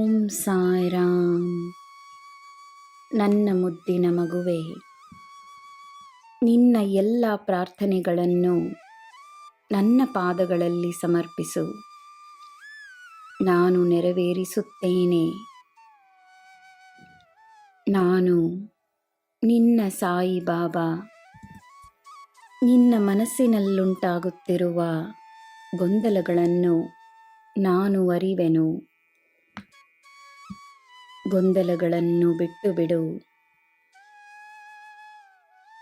ಓಂ ಸಾಯ್ರಾಮ್. ನನ್ನ ಮುದ್ದಿನ ಮಗುವೆ, ನಿನ್ನ ಎಲ್ಲ ಪ್ರಾರ್ಥನೆಗಳನ್ನು ನನ್ನ ಪಾದಗಳಲ್ಲಿ ಸಮರ್ಪಿಸು. ನಾನು ನೆರವೇರಿಸುತ್ತೇನೆ. ನಾನು ನಿನ್ನ ಸಾಯಿ ಬಾಬಾ, ನಿನ್ನ ಮನಸ್ಸಿನಲ್ಲುಂಟಾಗುತ್ತಿರುವ ಗೊಂದಲಗಳನ್ನು ನಾನು ಅರಿವೆನು. ಗೊಂದಲಗಳನ್ನು ಬಿಟ್ಟು ಬಿಡು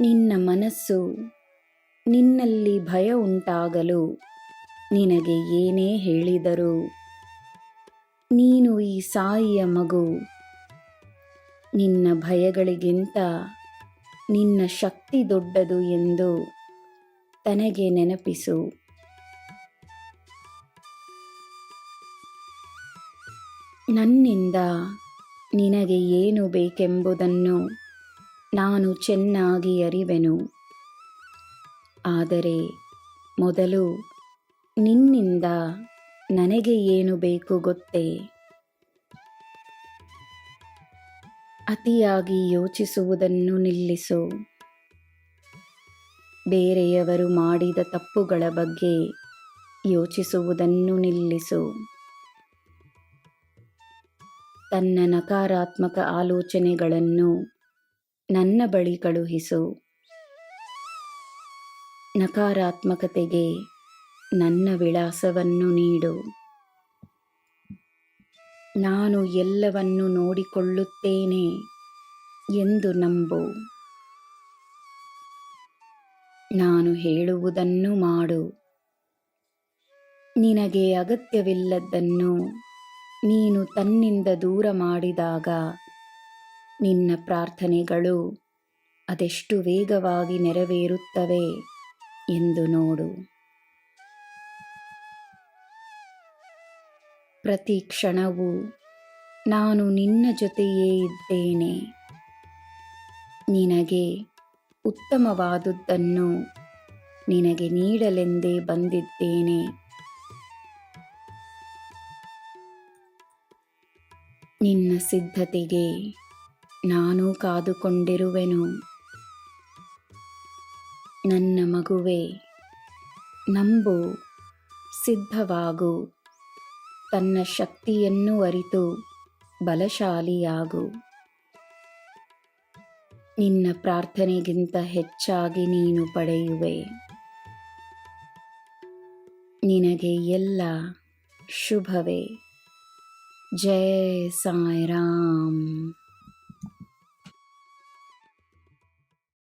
ನಿನ್ನ ಮನಸ್ಸು ನಿನ್ನಲ್ಲಿ ಭಯ ಉಂಟಾಗಲು ನಿನಗೆ ಏನೇ ಹೇಳಿದರೂ ನೀನು ಈ ಸಾಯಿಯ ಮಗು. ನಿನ್ನ ಭಯಗಳಿಗಿಂತ ನಿನ್ನ ಶಕ್ತಿ ದೊಡ್ಡದು ಎಂದು ತನಗೆ ನೆನಪಿಸು. ನನ್ನಿಂದ ನಿನಗೆ ಏನು ಬೇಕೆಂಬುದನ್ನು ನಾನು ಚೆನ್ನಾಗಿ ಅರಿವೆನು. ಆದರೆ ಮೊದಲು ನಿನ್ನಿಂದ ನನಗೆ ಏನು ಬೇಕು ಗೊತ್ತೇ? ಅತಿಯಾಗಿ ಯೋಚಿಸುವುದನ್ನು ನಿಲ್ಲಿಸು. ಬೇರೆಯವರು ಮಾಡಿದ ತಪ್ಪುಗಳ ಬಗ್ಗೆ ಯೋಚಿಸುವುದನ್ನು ನಿಲ್ಲಿಸು. ತನ್ನ ನಕಾರಾತ್ಮಕ ಆಲೋಚನೆಗಳನ್ನು ನನ್ನ ಬಳಿ ಕಳುಹಿಸು. ನಕಾರಾತ್ಮಕತೆಗೆ ನನ್ನ ವಿಳಾಸವನ್ನು ನೀಡು. ನಾನು ಎಲ್ಲವನ್ನು ನೋಡಿಕೊಳ್ಳುತ್ತೇನೆ ಎಂದು ನಂಬು. ನಾನು ಹೇಳುವುದನ್ನು ಮಾಡು. ನಿನಗೆ ಅಗತ್ಯವಿಲ್ಲದ್ದನ್ನು ನೀನು ತನ್ನಿಂದ ದೂರ ಮಾಡಿದಾಗ ನಿನ್ನ ಪ್ರಾರ್ಥನೆಗಳು ಅದೆಷ್ಟು ವೇಗವಾಗಿ ನೆರವೇರುತ್ತವೆ ಎಂದು ನೋಡು. ಪ್ರತಿ ಕ್ಷಣವೂ ನಾನು ನಿನ್ನ ಜೊತೆಯೇ ಇದ್ದೇನೆ. ನಿನಗೆ ಉತ್ತಮವಾದುದನ್ನು ನಿನಗೆ ನೀಡಲೆಂದೇ ಬಂದಿದ್ದೇನೆ. ನಿನ್ನ ಸಿದ್ಧತೆಗೆ ನಾನು ಕಾದುಕೊಂಡಿರುವೆನು. ನನ್ನ ಮಗುವೆ, ನಂಬು, ಸಿದ್ಧವಾಗು. ತನ್ನ ಶಕ್ತಿಯನ್ನು ಅರಿತು ಬಲಶಾಲಿಯಾಗು. ನಿನ್ನ ಪ್ರಾರ್ಥನೆಗಿಂತ ಹೆಚ್ಚಾಗಿ ನೀನು ಪಡೆಯುವೆ. ನಿನಗೆ ಎಲ್ಲ ಶುಭವೇ. जय साईराम.